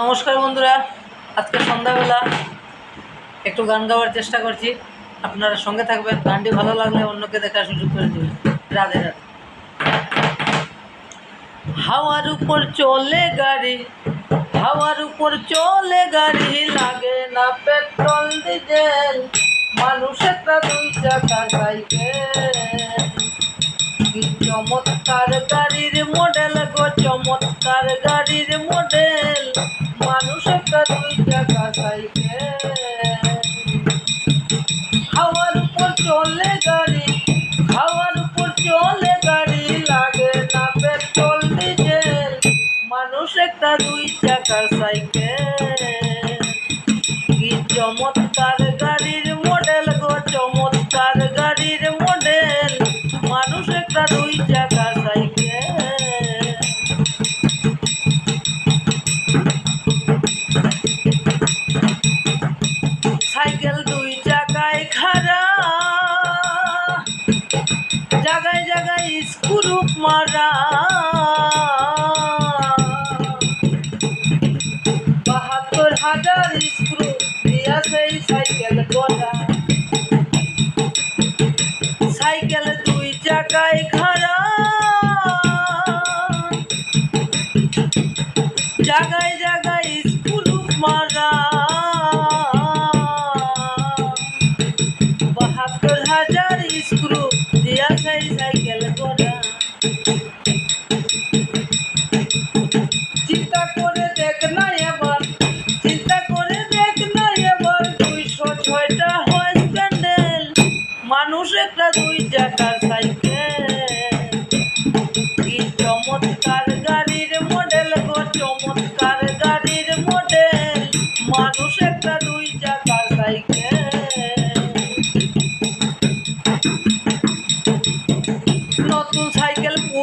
নমস্কার বন্ধুরা, আজকে সন্ধ্যাবেলা একটু গান গাওয়ার চেষ্টা করছি। আপনারা সঙ্গে থাকবেন, গানটি ভালো লাগলে অন্যকে দেখার সুযোগ করে দেবেন। রাধে রাধে। হাওয়ার উপর চলে গাড়ি, হাওয়ার উপর চলে গাড়ি, লাগে না পেট্রোল, ডিজেল মানুষ একটা দুই চাকা, সাইকেল। চমৎকার গাড়ির মডেল। গো চমৎকার গাড়ির মডেল, মানুষ একটা দুই চাকা সাইকেল। হাওয়ার উপর চলে গাড়ি, হাওয়ার উপর চলে গাড়ি, লাগে না পেট্রোল, ডিজেল, মানুষ একটা দুই চাকার সাইকেল। কি চমৎকার গাড়ির মডেল গো, চমৎকার গাড়ির মডেল, মানুষ একটা দুই চাকার স্ক্রু মারা। বাহাত্তর হাজার স্ক্রু দিয়া সেই সাইকেল গড়া। সাইকেল দুই চাকায় খাড়া।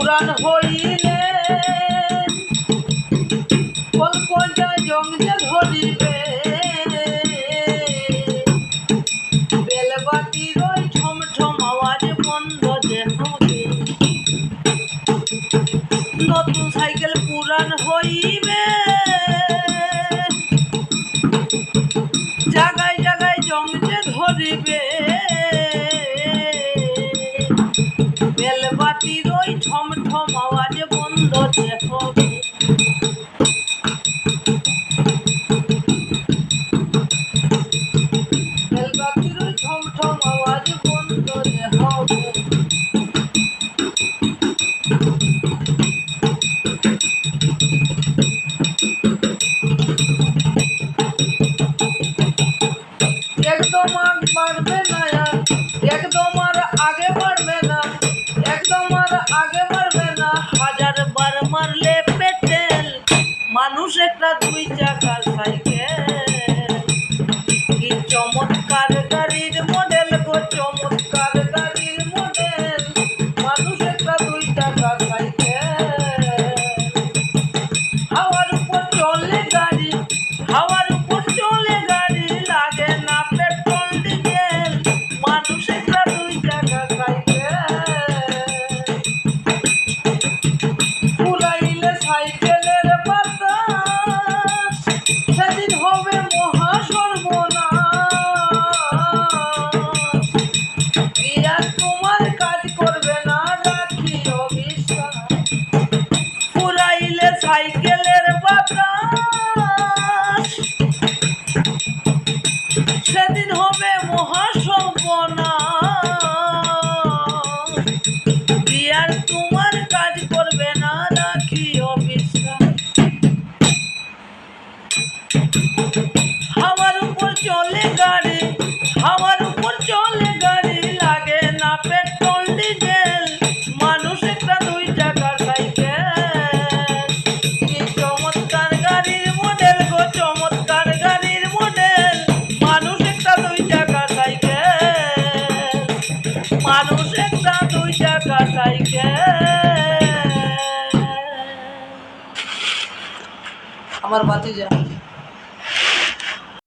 পুরান হইলে যায় ধরিবে। আওয়াজ নতুন সাইকেল হইবে। জাগায় জাগায় জং যে ধরিবে। যে চমৎকার গাড়ির মডেল গো, চমৎকার গাড়ির মডেল মানুষ একটা দুই টাকা সাইকেল? হাওয়ার উপর চলে গাড়ি, হাওয়ার উপর চলে গাড়ি, লাগে না পেট্রোল, ডিজেল। মানুষ একটা আমার বাতি যা